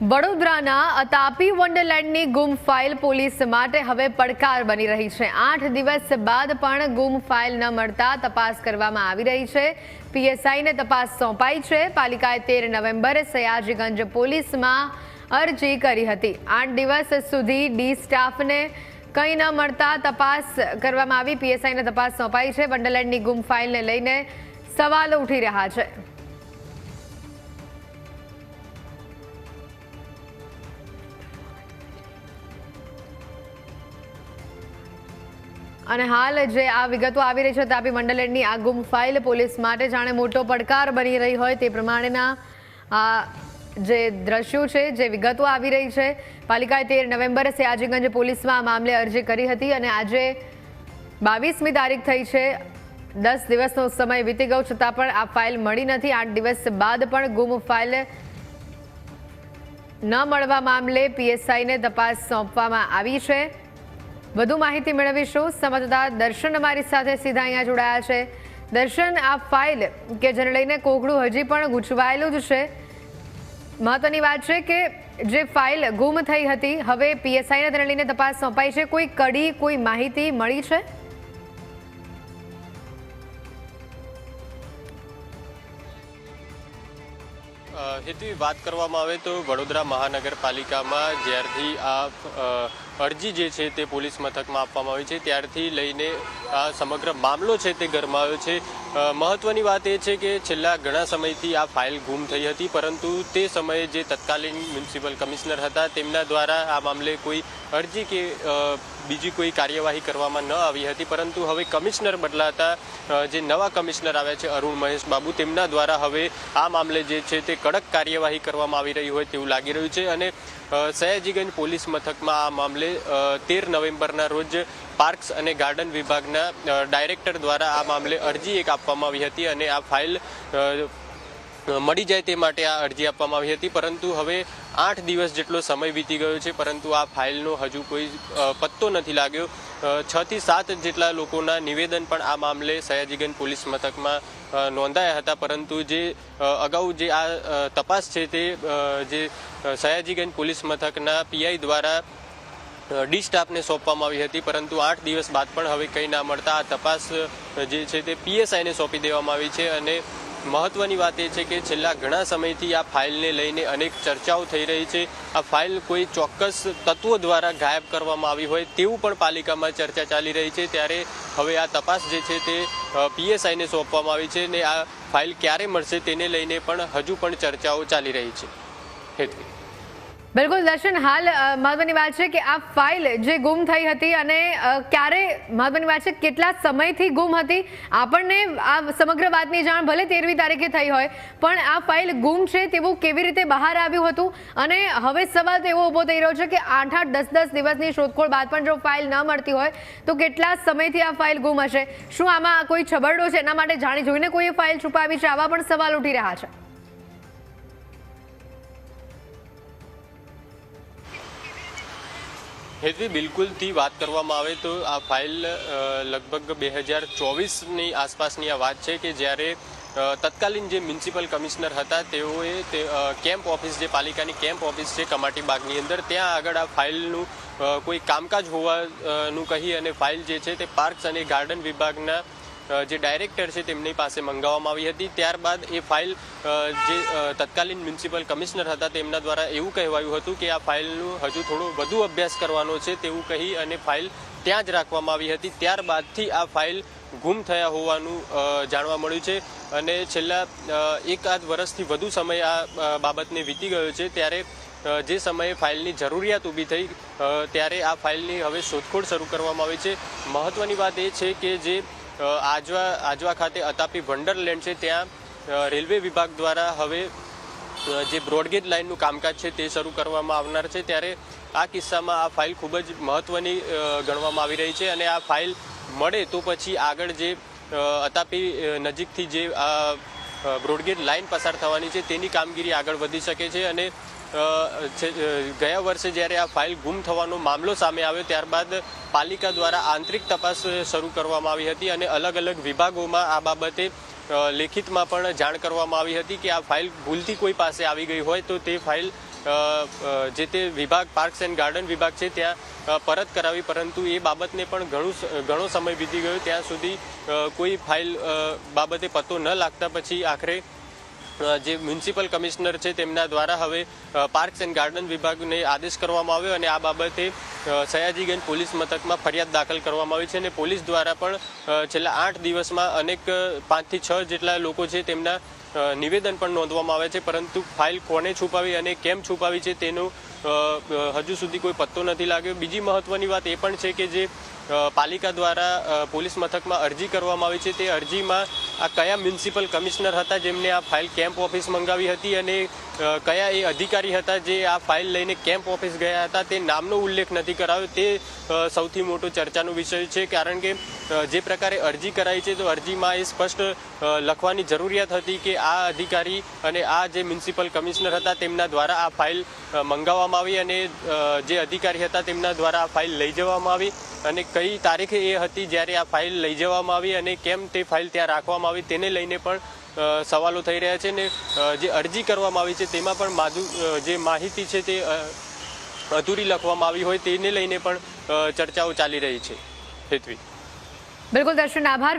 વડોદરાના અતાપી વન્ડરલેન્ડની ગુમ file police માટે હવે પડકાર બની રહી છે. આઠ દિવસ બાદ પણ ગુમ ફાઇલ ન મળતા તપાસ કરવામાં આવી રહી છે. પીએસઆઈને તપાસ સોંપાઈ છે. પાલિકાએ તેર નવેમ્બરે સયાજીગંજ પોલીસમાં અરજી કરી હતી. આઠ દિવસ સુધી ડી સ્ટાફને કંઈ ન મળતા તપાસ કરવામાં આવી. પીએસઆઈને તપાસ સોંપાઈ છે. વન્ડરલેન્ડની ગુમ ફાઇલને લઈને સવાલો ઉઠી રહ્યા છે. અને હાલ જે આ વિગતો આવી રહી છે તાપી મંડલેન્ડની આ ગુમ ફાઇલ પોલીસ માટે જાણે મોટો પડકાર બની રહી હોય તે પ્રમાણેના આ જે દ્રશ્યો છે, જે વિગતો આવી રહી છે, પાલિકાએ તેર નવેમ્બરે સયાજીગંજ પોલીસમાં આ મામલે અરજી કરી હતી અને આજે બાવીસમી તારીખ થઈ છે. દસ દિવસનો સમય વીતી ગયો છતાં પણ આ ફાઇલ મળી નથી. આઠ દિવસ બાદ પણ ગુમ ફાઇલ ન મળવા મામલે પીએસઆઈને તપાસ સોંપવામાં આવી છે. વધુ માહિતી મેળવીશું. સંવાદદાતા દર્શન અમારી સાથે સીધા અહીંયા જોડાયા છે. દર્શન, આ ફાઇલ કે જેને લઈને કોકડું હજી પણ ગૂંચવાયેલું જ છે. મહત્વની વાત છે કે જે ફાઇલ ગુમ થઈ હતી, હવે પીએસઆઈને તેને લઈને તપાસ સોંપાઈ છે. કોઈ કડી, કોઈ માહિતી મળી છે? હેતુ, વાત કરવામાં આવે તો વડોદરા મહાનગરપાલિકામાં જ્યારથી આ અરજી જે છે તે પોલીસ મથકમાં આપવામાં આવી છે. ત્યારથી લઈને આ સમગ્ર મામલો છે તે ગરમાયો છે. મહત્વની વાત એ છે કે છેલ્લા ઘણા સમયથી આ ફાઇલ ગુમ થઈ હતી, પરંતુ તે સમયે જે તત્કાલીન મ્યુનિસિપલ કમિશનર હતા તેમના દ્વારા આ મામલે કોઈ અરજી કે બીજી કોઈ કાર્યવાહી કરવામાં ન આવી હતી, પરંતુ હવે કમિશનર બદલાતા જે નવા કમિશનર આવ્યા છે, અરુણ મહેશ બાબુ, તેમના દ્વારા હવે આ મામલે જે છે તે કડક કાર્યવાહી કરવામાં આવી રહી હોય તેવું લાગી રહ્યું છે અને સયાજીગંજ પોલીસ મથકમાં આ મામલે તેર નવેમ્બરના રોજ પાર્ક્સ અને ગાર્ડન વિભાગના ડાયરેક્ટર દ્વારા આ મામલે અરજી એક આપવામાં આવી હતી અને આ ફાઇલ મળી જાય તે માટે આ અરજી આપવામાં આવી હતી. પરંતુ હવે આઠ દિવસ જેટલો સમય વીતી ગયો છે, પરંતુ આ ફાઇલનો હજુ કોઈ પત્તો નથી લાગ્યો. છ થી સાત જેટલા લોકોના નિવેદન પણ આ મામલે સયાજીગંજ પોલીસ મથકમાં નોંધાયા હતા. પરંતુ જે અગાઉ જે આ તપાસ છે તે જે સયાજીગંજ પોલીસ મથકના પીઆઈ દ્વારા ડી સ્ટાફને સોંપવામાં આવી હતી. પરંતુ આઠ દિવસ બાદ પણ હવે કંઈ ના મળતા આ તપાસ જે છે તે પીએસઆઈને સોંપી દેવામાં આવી છે અને મહત્વની વાત એ છે કે છેલ્લા ઘણા સમયથી આ ફાઇલને લઈને અનેક ચર્ચાઓ થઈ રહી છે. આ ફાઇલ કોઈ ચોક્કસ તત્વો દ્વારા ગાયબ કરવામાં આવી હોય તેવું પણ પાલિકામાં ચર્ચા ચાલી રહી છે. ત્યારે હવે આ તપાસ જે છે તે પીએસઆઈને સોંપવામાં આવી છે ને આ ફાઇલ ક્યારે મળશે તેને લઈને પણ હજુ પણ ચર્ચાઓ ચાલી રહી છે. હેતવી બિલકુલ, દર્શન, હાલ મહત્વની વાત છે કે આ ફાઇલ જે ગુમ થઈ હતી અને ક્યારે, મહત્વની વાત છે, કેટલા સમયથી ગુમ હતી, આપણને આ સમગ્ર વાતની જાણ ભલે તેરમી તારીખે થઈ હોય, પણ આ ફાઇલ ગુમ છે તેવું કેવી રીતે બહાર આવ્યું હતું? અને હવે સવાલ તો એવો ઊભો થઈ રહ્યો છે કે આઠ આઠ, દસ દસ દિવસની શોધખોળ બાદ પણ જો ફાઇલ ન મળતી હોય, તો કેટલા સમયથી આ ફાઇલ ગુમ હશે? શું આમાં કોઈ છબરડો છે? એના માટે જાણી જોઈને કોઈ ફાઇલ છુપાવી છે? આવા પણ સવાલ ઉઠી રહ્યા છે. હેતવી બિલકુલથી વાત કરવામાં આવે તો આ ફાઇલ લગભગ બે હજાર ચોવીસની આસપાસની આ વાત છે કે જ્યારે તત્કાલીન જે મ્યુનિસિપલ કમિશનર હતા તેઓએ તે કેમ્પ ઓફિસ જે પાલિકાની કેમ્પ ઓફિસ છે કમાટી બાગની અંદર, ત્યાં આગળ આ ફાઇલનું કોઈ કામકાજ હોવાનું કહી અને ફાઇલ જે છે તે પાર્ક્સ અને ગાર્ડન વિભાગના જે ડાયરેક્ટર છે તેમની પાસે મંગાવવામાં આવી હતી. ત્યારબાદ એ ફાઇલ જે તત્કાલીન મ્યુનિસિપલ કમિશનર હતા તેમના દ્વારા એવું કહેવાયું હતું કે આ ફાઇલનું હજુ થોડો વધુ અભ્યાસ કરવાનો છે તેવું કહી અને ફાઇલ ત્યાં જ રાખવામાં આવી હતી. ત્યારબાદથી આ ફાઇલ ગુમ થયા હોવાનું જાણવા મળ્યું છે અને છેલ્લા એકાદ વર્ષથી વધુ સમય આ બાબતને વીતી ગયો છે. ત્યારે જે સમયે ફાઇલની જરૂરિયાત ઊભી થઈ ત્યારે આ ફાઇલની હવે શોધખોળ શરૂ કરવામાં આવી છે. મહત્ત્વની વાત એ છે કે જે આજવા આજવા ખાતે અતાપી વંડરલેન્ડ છે. ત્યાં રેલવે વિભાગ દ્વારા હવે જે બ્રોડગેજ લાઇનનું કામકાજ છે તે શરૂ કરવામાં આવનાર છે. ત્યારે આ કિસ્સામાં આ ફાઇલ ખૂબ જ મહત્ત્વની ગણવામાં આવી રહી છે અને આ ફાઇલ મળે તો પછી આગળ જે અતાપી નજીકથી જે આ બ્રોડગેજ લાઇન પસાર થવાની છે તેની કામગીરી આગળ વધી શકે છે અને ગયા વર્ષે જ્યારે આ ફાઇલ ગુમ થવાનો મામલો સામે આવ્યો, ત્યારબાદ પાલિકા દ્વારા આંતરિક તપાસ શરૂ કરવામાં આવી હતી અને અલગ અલગ વિભાગોમાં આ બાબતે લેખિતમાં પણ જાણ કરવામાં આવી હતી કે આ ફાઇલ ભૂલથી કોઈ પાસે આવી ગઈ હોય તો તે ફાઇલ જે તે વિભાગ પાર્ક્સ એન્ડ ગાર્ડન વિભાગ છે, ત્યાં પરત કરાવી. પરંતુ એ બાબતને પણ ઘણું ઘણો સમય વીતી ગયો. ત્યાં સુધી કોઈ ફાઇલ બાબતે પત્તો ન લાગતા પછી આખરે જે મ્યુનિસિપલ કમિશનર છે તેમના દ્વારા હવે પાર્ક્સ એન્ડ ગાર્ડન વિભાગને આદેશ કરવામાં આવ્યો અને આ બાબતે સયાજીગંજ પોલીસ મથકમાં ફરિયાદ દાખલ કરવામાં આવી છે અને પોલીસ દ્વારા પણ છેલ્લા આઠ દિવસમાં અનેક પાંચથી છ જેટલા લોકો છે તેમના નિવેદન પણ નોંધવામાં આવે છે, પરંતુ ફાઇલ કોને છુપાવી અને કેમ છુપાવી છે તેનું હજુ સુધી કોઈ પત્તો નથી લાગ્યો. બીજી મહત્વની વાત એ પણ છે કે જે પાલિકા દ્વારા પોલીસ મથકમાં અરજી કરવામાં આવી છે તે અરજીમાં આ કયા મ્યુનિસિપલ કમિશનર હતા જેમને આ ફાઇલ કેમ્પ ઓફિસ મંગાવી હતી અને કયા એ અધિકારી હતા જે આ ફાઇલ લઈને કેમ્પ ઓફિસ ગયા હતા તે નામનો ઉલ્લેખ નથી કરાવ્યો તે સૌથી મોટો ચર્ચાનો વિષય છે, કારણ કે જે પ્રકારે અરજી કરાઈ છે, તો અરજીમાં એ સ્પષ્ટ લખવાની જરૂરિયાત હતી કે આ અધિકારી અને આ જે મ્યુનિસિપલ કમિશનર હતા, તેમના દ્વારા આ ફાઇલ મંગાવવામાં આવી અને જે અધિકારી હતા, તેમના દ્વારા આ ફાઇલ લઈ જવામાં આવી. અને કઈ તારીખે એ હતી, જ્યારે આ ફાઇલ લઈ જવામાં આવી અને કેમ તે ફાઇલ ત્યાં રાખવામાં આવી, તેને લઈને પણ સવાલો થઈ રહ્યા છે ને જે અરજી કરવામાં આવી છે, તેમાં પણ જે માહિતી છે તે અધૂરી લખવામાં આવી હોય, તેને લઈને પણ ચર્ચાઓ ચાલી રહી છે હેતવી. બિલકુલ દર્શન આભાર.